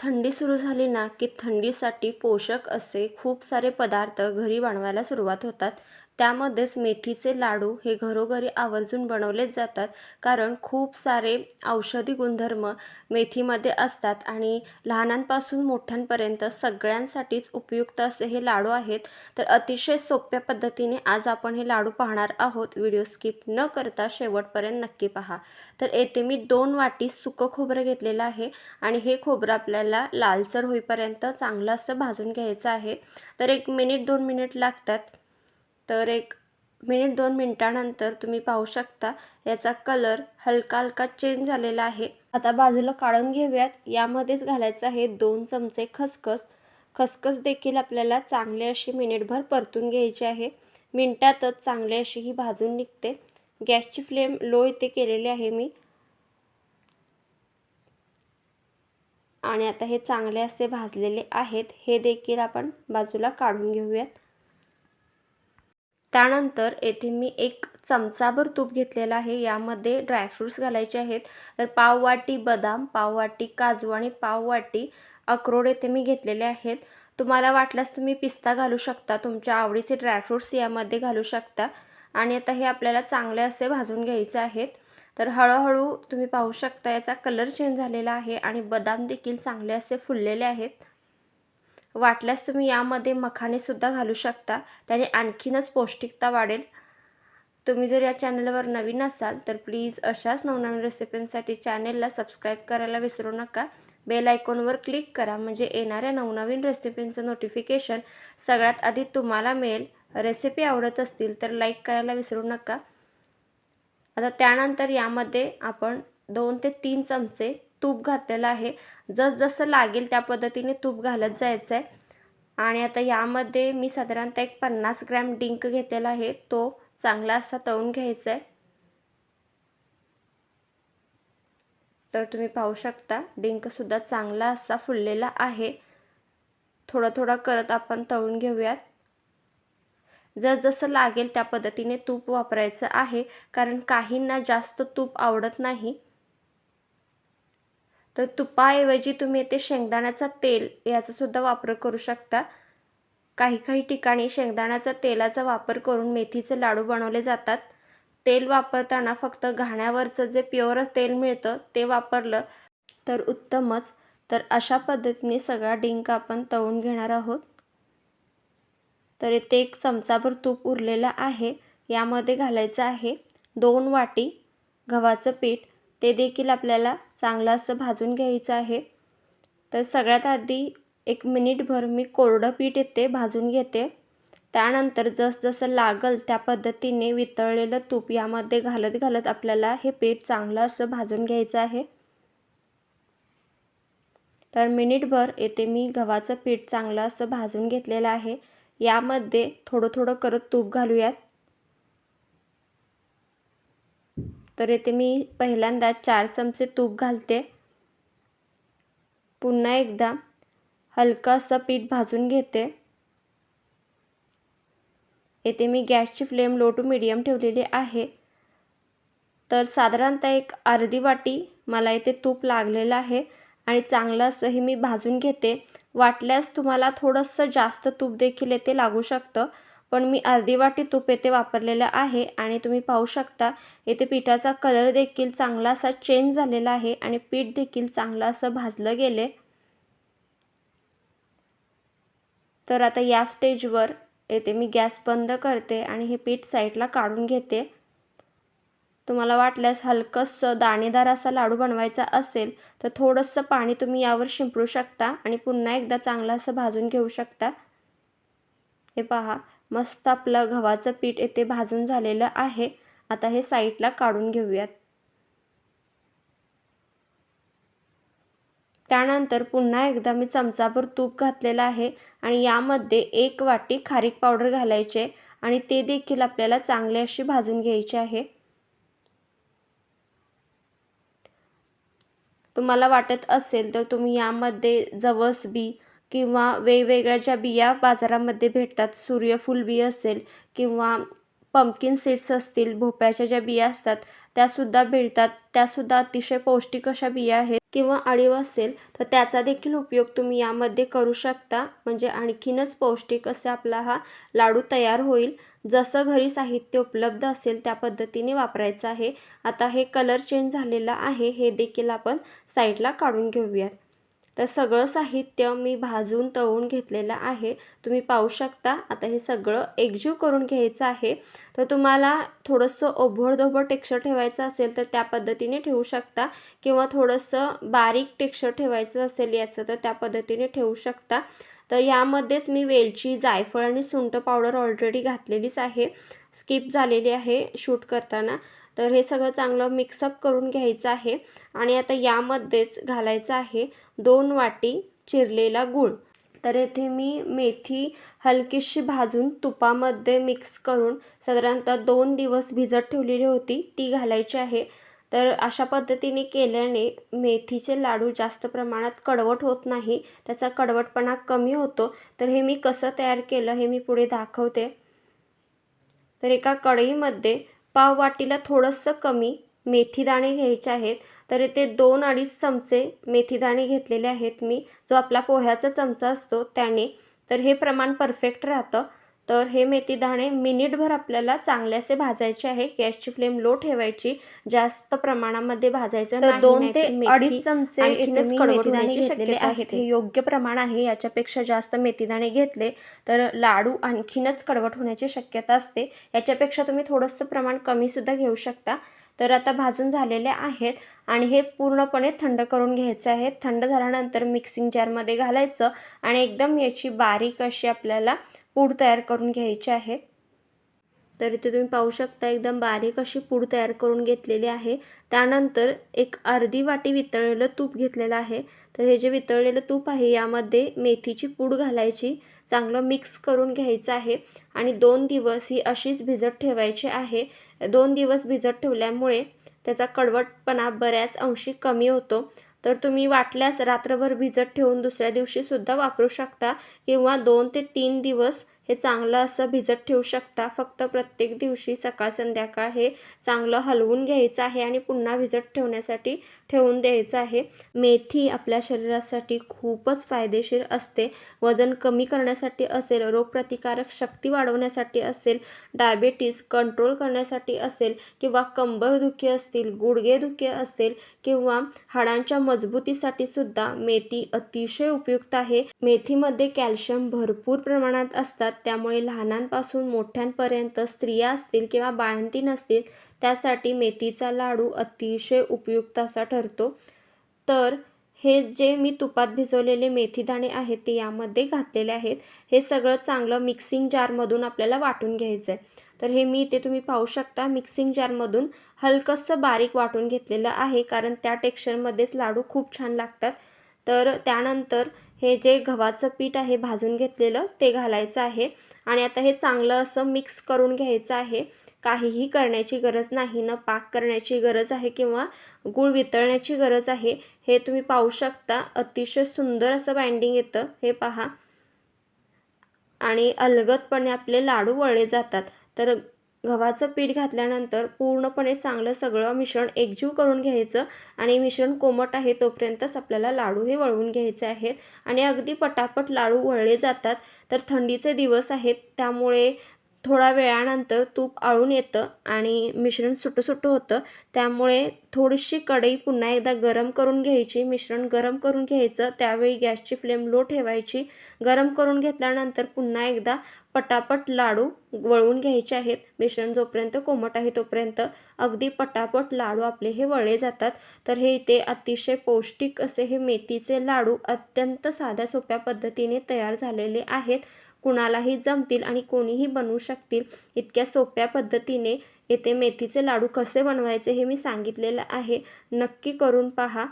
थंडी सुरू झाली ना की थंडीसाठी पोषक असे खूप सारे पदार्थ घरी बनवायला सुरुवात होतात. त्यामध्येच मेथीचे लाडू हे घरोघरी आवर्जून बनवलेच जातात कारण खूप सारे औषधी गुणधर्म मेथीमध्ये असतात आणि लहानांपासून मोठ्यांपर्यंत सगळ्यांसाठीच उपयुक्त असे हे लाडू आहेत. तर अतिशय सोप्या पद्धतीने आज आपण हे लाडू पाहणार आहोत. व्हिडिओ स्किप न करता शेवटपर्यंत नक्की पहा. तर येथे मी दोन वाटी सुकं खोबरं घेतलेलं आहे आणि हे खोबरं आपल्याला लालसर होईपर्यंत चांगलं असं भाजून घ्यायचं आहे. तर एक मिनिट दोन मिनिट लागतात. तर एक मिनिट दोन मिनटानंतर तुम्ही पाहू शकता याचा कलर हलका हलका चेंज झालेला आहे. आता बाजूला काढून घेऊयात. यामध्येच घालायचं आहे दोन चमचे खसखस. खसखस देखील आपल्याला चांगले अशी मिनिटभर परतून घ्यायची आहे. मिनटातच चांगली अशी ही भाजून निघते. गॅसची फ्लेम लो इथे केलेली आहे मी. आणि आता हे चांगले असे भाजलेले आहेत. हे देखील आपण बाजूला काढून घेऊयात. त्यानंतर येथे मी एक चमचाभर तूप घेतलेला आहे. यामध्ये ड्रायफ्रूट्स घालायचे आहेत. तर पाववाटी बदाम पाववाटी काजू आणि पाववाटी अक्रोड येथे मी घेतलेले आहेत. तुम्हाला वाटल्यास तुम्ही पिस्ता घालू शकता. तुमच्या आवडीचे ड्रायफ्रूट्स यामध्ये घालू शकता. आणि आता हे आपल्याला चांगले असे भाजून घ्यायचे आहेत. तर हळूहळू तुम्ही पाहू शकता याचा कलर चेंज झालेला आहे आणि बदाम देखील चांगले असे फुललेले आहेत. वाटल्यास तुम्ही यामध्ये मखानेसुद्धा घालू शकता. त्याने आणखीनच पौष्टिकता वाढेल. तुम्ही जर या चॅनलवर नवीन असाल तर प्लीज अशाच नवनवीन रेसिपींसाठी चॅनेलला सबस्क्राईब करायला विसरू नका. बेल आयकॉनवर क्लिक करा म्हणजे येणाऱ्या नवनवीन रेसिपींचं नोटिफिकेशन सगळ्यात आधी तुम्हाला मिळेल. रेसिपी आवडत असतील तर लाईक करायला विसरू नका. आता त्यानंतर यामध्ये आपण दोन ते तीन चमचे तूप घातलेलं आहे. जसजसं लागेल त्या पद्धतीने तूप घालत जायचं आहे आणि आता यामध्ये मी साधारणतः एक पन्नास ग्रॅम डिंक घेतलेला आहे. तो चांगला असा तळून घ्यायचा आहे तर तुम्ही पाहू शकता डिंकसुद्धा चांगला असा फुललेला आहे. थोडं थोडं करत आपण तळून घेऊयात. जसजसं लागेल त्या पद्धतीने तूप वापरायचं आहे. कारण काहींना जास्त तूप आवडत नाही. तर तुपाऐवजी तुम्ही येथे शेंगदाण्याचा तेल याचासुद्धा वापर करू शकता. काही काही ठिकाणी शेंगदाण्याचा तेलाचा वापर करून मेथीचे लाडू बनवले जातात. तेल वापरताना फक्त घाण्यावरचं जे प्युअर तेल मिळतं ते वापरलं तर उत्तमच. तर अशा पद्धतीने सगळा डिंक आपण तळून घेणार आहोत. तर इथे एक चमचाभर तूप उरलेलं आहे. यामध्ये घालायचं आहे दोन वाटी गव्हाचं पीठ ते देखील आपल्याला चांगलं असं भाजून घ्यायचं आहे. तर सगळ्यात आधी एक मिनिटभर मी कोरडं पीठ येते भाजून घेते. त्यानंतर जसजसं लागल त्या पद्धतीने वितळलेलं तूप यामध्ये घालत घालत आपल्याला हे पीठ चांगलं असं भाजून घ्यायचं आहे. तर मिनिटभर येथे मी गव्हाचं पीठ चांगलं असं भाजून घेतलेलं आहे. यामध्ये थोडं थोडं करत तूप घालूयात. तर येथे मी पहिल्यांदा चार चमचे तूप घालते. पुन्हा एकदा हलकं असं पीठ भाजून घेते. येथे मी गॅसची फ्लेम लो टू मिडियम ठेवलेली आहे. तर साधारणतः एक अर्धी वाटी मला इथे तूप लागलेलं आहे आणि चांगलं असंही मी भाजून घेते. वाटल्यास तुम्हाला थोडंसं जास्त तूप देखील येथे लागू शकतं. पण मी अर्धी वाटी तूप येथे वापरलेलं आहे आणि तुम्ही पाहू शकता येथे पिठाचा कलर देखील चांगला असा चेंज झालेला आहे आणि पीठ देखील चांगलं असं भाजलं गेले तर आता या स्टेजवर येथे मी गॅस बंद करते आणि हे पीठ साईडला काढून घेते. तुम्हाला वाटल्यास हलकंसं दाणेदार असा लाडू बनवायचा असेल तर थोडंसं पाणी तुम्ही यावर शिंपडू शकता आणि पुन्हा एकदा चांगलं असं भाजून घेऊ शकता. हे पहा मस्त आपलं गव्हाचं पीठ येथे भाजून झालेलं आहे. आता हे साईडला काढून घेऊयात. त्यानंतर पुन्हा एकदा मी चमचाभर तूप घातलेलं आहे आणि यामध्ये एक वाटी खारीक पावडर घालायचे आणि ते देखील आपल्याला चांगले अशी भाजून घ्यायचे आहे. तुम्हाला वाटत असेल तर तुम्ही यामध्ये जवस बी किंवा वेगवेगळ्या ज्या बिया बाजारामध्ये भेटतात सूर्यफूल बी असेल किंवा पंपकिन सीड्स असतील भोपळ्याच्या ज्या बिया असतात त्यासुद्धा मिळतात त्यासुद्धा अतिशय पौष्टिक अशा बिया आहेत. किंवा अळीव असेल तर त्याचा देखील उपयोग तुम्ही यामध्ये करू शकता. म्हणजे आणखीनच पौष्टिक असे आपला हा लाडू तयार होईल. जसं घरी साहित्य उपलब्ध असेल त्या पद्धतीने वापरायचं आहे. आता हे कलर चेंज झालेलं आहे. हे देखील आपण साईडला काढून घेऊयात. तर सगळं साहित्य मी भाजून तळून घेतलेलं आहे. तुम्ही पाहू शकता आता हे सगळं एकजीव करून घ्यायचं आहे. तर तुम्हाला थोडंसं ओभळधोबळ टेक्स्चर ठेवायचं असेल तर त्या पद्धतीने ठेवू शकता. किंवा थोडंसं बारीक टेक्स्चर ठेवायचं असेल याचं तर त्या पद्धतीने ठेवू शकता. तर यामध्येच मी वेलची जायफळ आणि सुंट पावडर ऑलरेडी घातलेलीच आहे. स्किप झालेली आहे शूट करताना. तर हे सगळं चांगलं मिक्सअप करून घ्यायचं आहे. आणि आता यामध्येच घालायचं आहे दोन वाटी चिरलेला गूळ. तर येथे मी मेथी हलकीशी भाजून तुपामध्ये मिक्स करून साधारणतः दोन दिवस भिजत ठेवलेली होती ती घालायची आहे. तर अशा पद्धतीने केल्याने मेथीचे लाडू जास्त प्रमाणात कडवट होत नाही त्याचा कडवटपणा कमी होतो. तर हे मी कसं तयार केलं हे मी पुढे दाखवते. तर एका कढईमध्ये पाव वाटीला थोडंसं कमी मेथीदाणे घ्यायचे आहेत. तर इथे दोन अडीच चमचे मेथीदाणे घेतलेले आहेत मी. जो आपला पोह्याचा चमचा असतो त्याने. तर हे प्रमाण परफेक्ट राहतं. तर हे मेथी दाणे मिनिटभर आपल्याला चांगले असे भाजायचे आहे. गॅसची फ्लेम लो ठेवायची. जास्त प्रमाणामध्ये भाजायचं नाही. दोन ते अडीच चमचे शक्यता आहेत. हे योग्य प्रमाण आहे. याच्यापेक्षा जास्त मेथीदाणे घेतले तर लाडू आणखीनच कडवट होण्याची शक्यता असते. याच्यापेक्षा तुम्ही थोडंसं प्रमाण कमीसुद्धा घेऊ शकता. तर आता भाजून झालेले आहेत आणि हे पूर्णपणे थंड करून घ्यायचं आहे थंड झाल्यानंतर मिक्सिंग जारमध्ये घालायचं आणि एकदम याची बारीक अशी आपल्याला पूड तयार करून घ्यायची आहे. तर इथे तुम्ही पाहू शकता एकदम बारीक अशी पूड तयार करून घेतलेली आहे. त्यानंतर एक अर्धी वाटी वितळलेलं तूप घेतलेलं आहे. तर हे जे वितळलेलं तूप आहे यामध्ये मेथीची पूड घालायची चांगलं मिक्स करून घ्यायचं आहे. आणि दोन दिवस ही अशीच भिजत ठेवायची आहे. दोन दिवस भिजत ठेवल्यामुळे त्याचा कडवटपणा बऱ्याच अंशी कमी होतो. तर तुम्ही वाटल्यास रात्रभर भिजत ठेवून दुसऱ्या दिवशीसुद्धा वापरू शकता किंवा दोन ते तीन दिवस हे चांगलं असं भिजत ठेवू शकता. फक्त प्रत्येक दिवशी सकाळ संध्याकाळ हे चांगलं हलवून घ्यायचं आहे आणि पुन्हा भिजत ठेवण्यासाठी ठेवून द्यायचं आहे. मेथी आपल्या शरीरासाठी खूपच फायदेशीर असते. वजन कमी करण्यासाठी असेल रोगप्रतिकारक शक्ती वाढवण्यासाठी असेल डायबेटीज कंट्रोल करण्यासाठी असेल किंवा कंबरदुखी असतील गुडघेदुखी असेल किंवा हाडांच्या मजबूतीसाठी सुद्धा मेथी अतिशय उपयुक्त आहे. मेथीमध्ये कॅल्शियम भरपूर प्रमाणात असतात. त्यामुळे लहानांपासून मोठ्यांपर्यंत स्त्रिया असतील किंवा बाळंतीण असतील त्यासाठी मेथीचा लाडू अतिशय उपयुक्त असा ठरतो. तर हे जे मी तुपात भिजवलेले मेथीदाणे आहेत ते यामध्ये घातलेले आहेत. हे सगळं चांगलं मिक्सिंग जारमधून आपल्याला वाटून घ्यायचं आहे तर हे मी इथे तुम्ही पाहू शकता मिक्सिंग जारमधून हलकंसं बारीक वाटून घेतलेलं आहे कारण त्या टेक्स्चरमध्येच लाडू खूप छान लागतात. तर त्यानंतर हे जे गव्हाचं पीठ आहे भाजून घेतलेलं ते घालायचं आहे. आणि आता हे चांगलं असं मिक्स करून घ्यायचं आहे. काहीही करण्याची गरज नाही. न पाक करण्याची गरज आहे किंवा गूळ वितळण्याची गरज आहे. हे तुम्ही पाहू शकता. अतिशय सुंदर असं बाइंडिंग येतं. हे पहा. आणि अलगदपणे आपले लाडू वळले जातात. तर गव्हाचं पीठ घातल्यानंतर पूर्णपणे चांगलं सगळं मिश्रण एकजीव करून घ्यायचं आणि मिश्रण कोमट आहे तोपर्यंतच आपल्याला लाडू हे वळवून घ्यायचे आहेत. आणि अगदी पटापट लाडू वळले जातात तर थंडीचे दिवस आहेत त्यामुळे थोडा वेळानंतर तूप आळून येतं आणि मिश्रण सुटं सुटं होतं. त्यामुळे थोडीशी कढई पुन्हा एकदा गरम करून घ्यायची मिश्रण गरम करून घ्यायचं त्यावेळी गॅसची फ्लेम लो ठेवायची. गरम करून घेतल्यानंतर पुन्हा एकदा पटापट लाडू वळवून घ्यायचे आहेत. मिश्रण जोपर्यंत कोमट आहे तोपर्यंत अगदी पटापट लाडू आपले हे वळले जातात. तर हे इथे अतिशय पौष्टिक असे हे मेथीचे लाडू अत्यंत साध्या सोप्या पद्धतीने तयार झालेले आहेत. कुणालाही जमतील आणि कोणीही बनवू शकतील इतक्या सोप्या पद्धतीने येथे मेथीचे लाडू कसे बनवायचे हे मी सांगितलेलं आहे. नक्की करून पहा.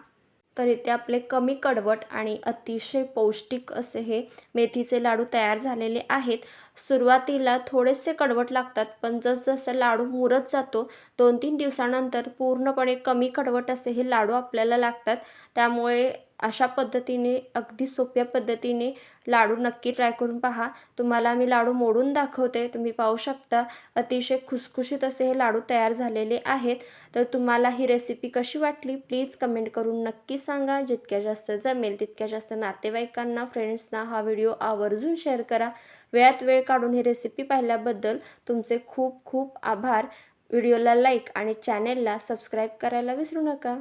तर इथे आपले कमी कडवट आणि अतिशय पौष्टिक असे हे मेथीचे लाडू तयार झालेले आहेत. सुरुवातीला थोडेसे कडवट लागतात पण जसजसं लाडू मुरत जातो दोन तीन दिवसानंतर पूर्णपणे कमी कडवट असे हे लाडू आपल्याला लागतात. त्यामुळे अशा पद्धतीने अगदी सोप्या पद्धतीने लाडू नक्की ट्राय करून पहा. तुम्हाला मी लाडू मोडून दाखवते. तुम्ही पाहू शकता अतिशय खुसखुशीत असे हे लाडू तयार झालेले आहेत. तर तुम्हाला ही रेसिपी कशी वाटली? प्लीज कमेंट करून नक्की सांगा. जितक्या जास्त जमेल तितक्या जास्त नातेवाईकांना फ्रेंड्सना हा व्हिडिओ आवर्जून शेअर करा. वेळात वेळ काढून ही रेसिपी पाहिल्याबद्दल तुमचे खूप खूप आभार. व्हिडिओला लाईक आणि चॅनेलला सबस्क्राईब करायला विसरू नका.